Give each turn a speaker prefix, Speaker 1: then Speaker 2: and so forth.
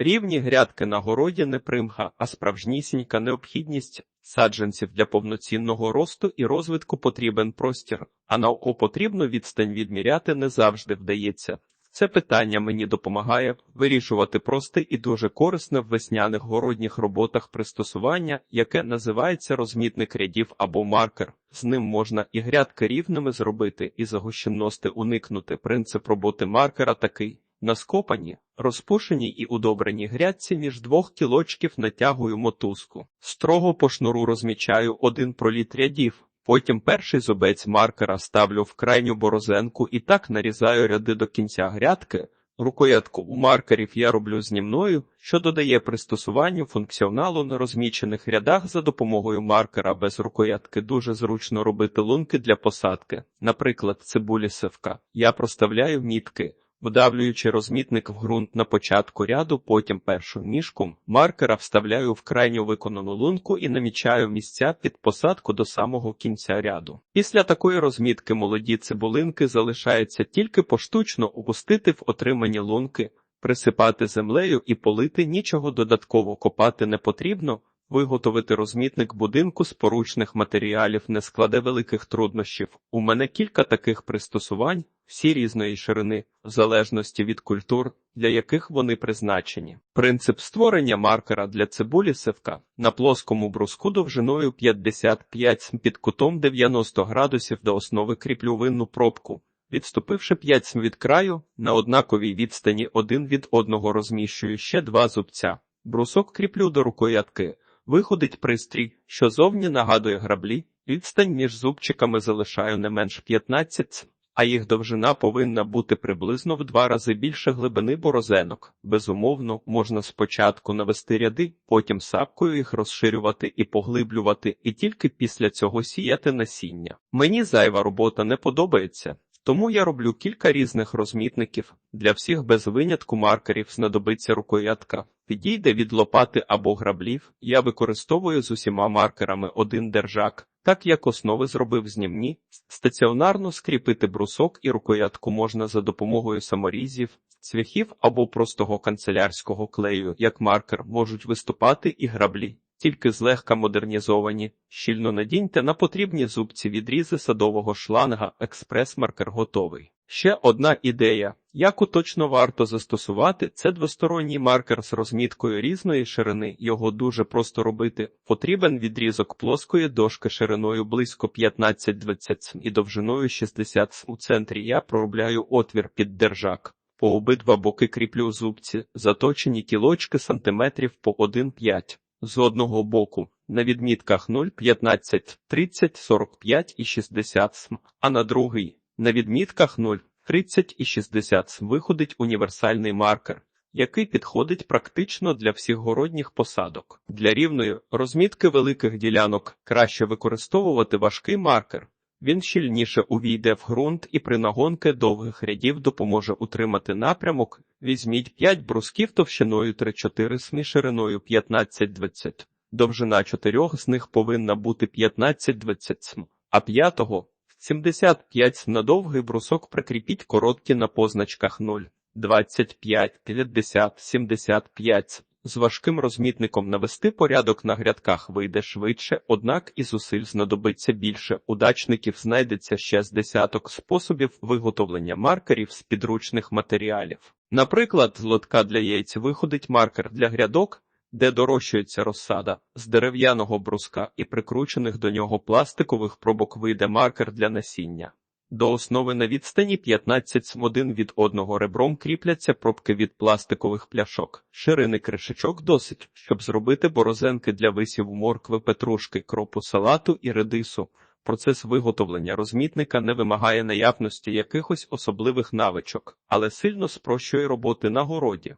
Speaker 1: Рівні грядки на городі не примха, а справжнісінька необхідність саджанців для повноцінного росту і розвитку потрібен простір, а на око потрібно відстань відміряти не завжди вдається. Це питання мені допомагає вирішувати просте і дуже корисне в весняних городніх роботах пристосування, яке називається розмітник рядів або маркер. З ним можна і грядки рівними зробити, і загущенности уникнути. Принцип роботи маркера такий. На скопані, розпушеній і удобреній грядці між двох кілочків натягую мотузку. Строго по шнуру розмічаю один проліт рядів. Потім перший зубець маркера ставлю в крайню борозенку і так нарізаю ряди до кінця грядки. Рукоятку у маркерів я роблю знімною, що додає пристосуванню функціоналу на розмічених рядах за допомогою маркера без рукоятки дуже зручно робити лунки для посадки. Наприклад, цибулі севка. Я проставляю мітки. Вдавлюючи розмітник в ґрунт на початку ряду, потім першу ніжку маркера вставляю в крайню виконану лунку і намічаю місця під посадку до самого кінця ряду. Після такої розмітки молоді цибулинки залишається тільки поштучно опустити в отримані лунки, присипати землею і полити нічого додатково копати не потрібно. Виготовити розмітник будинку з поручних матеріалів не складе великих труднощів. У мене кілька таких пристосувань, всі різної ширини, в залежності від культур, для яких вони призначені. Принцип створення маркера для цибулі севка на плоскому бруску довжиною 55 см під кутом 90 градусів до основи кріплю винну пробку. Відступивши 5 см від краю, на однаковій відстані один від одного розміщую ще два зубця. Брусок кріплю до рукоятки. Виходить пристрій, що зовні нагадує граблі, відстань між зубчиками залишаю не менш 15, а їх довжина повинна бути приблизно в два рази більше глибини борозенок. Безумовно, можна спочатку навести ряди, потім сапкою їх розширювати і поглиблювати, і тільки після цього сіяти насіння. Мені зайва робота не подобається. Тому я роблю кілька різних розмітників. Для всіх без винятку маркерів знадобиться рукоятка. Підійде від лопати або граблів. Я використовую з усіма маркерами один держак, так як основи зробив знімні. Стаціонарно скріпити брусок і рукоятку можна за допомогою саморізів, цвяхів або простого канцелярського клею, як маркер можуть виступати і граблі. Тільки злегка модернізовані, щільно надіньте на потрібні зубці відрізи садового шланга, експрес-маркер готовий. Ще одна ідея, яку точно варто застосувати, це двосторонній маркер з розміткою різної ширини. Його дуже просто робити. Потрібен відрізок плоскої дошки шириною близько 15-20 і довжиною 60 см. У центрі я проробляю отвір під держак. По обидва боки кріплю зубці, заточені кілочки сантиметрів по 1,5 з одного боку на відмітках 0, 15, 30, 45 і 60 см, а на другий на відмітках 0, 30 і 60 см виходить універсальний маркер, який підходить практично для всіх городніх посадок. Для рівної розмітки великих ділянок краще використовувати важкий маркер. Він щільніше увійде в ґрунт і при нагонки довгих рядів допоможе утримати напрямок. Візьміть 5 брусків товщиною 3-4 см шириною 15-20. Довжина чотирьох з них повинна бути 15-20 см, а п'ятого 75 см. на довгий брусок прикріпіть короткі на позначках 0, 25, 50, 75 см. З важким розмітником навести порядок на грядках вийде швидше, однак і зусиль знадобиться більше. Удачників знайдеться ще з десяток способів виготовлення маркерів з підручних матеріалів. Наприклад, з лотка для яйць виходить маркер для грядок, де дорощується розсада, з дерев'яного бруска і прикручених до нього пластикових пробок вийде маркер для насіння. До основи на відстані 15 см один від одного ребром кріпляться пробки від пластикових пляшок. Ширини кришечок досить, щоб зробити борозенки для висіву моркви, петрушки, кропу салату і редису. Процес виготовлення розмітника не вимагає наявності якихось особливих навичок, але сильно спрощує роботи на городі.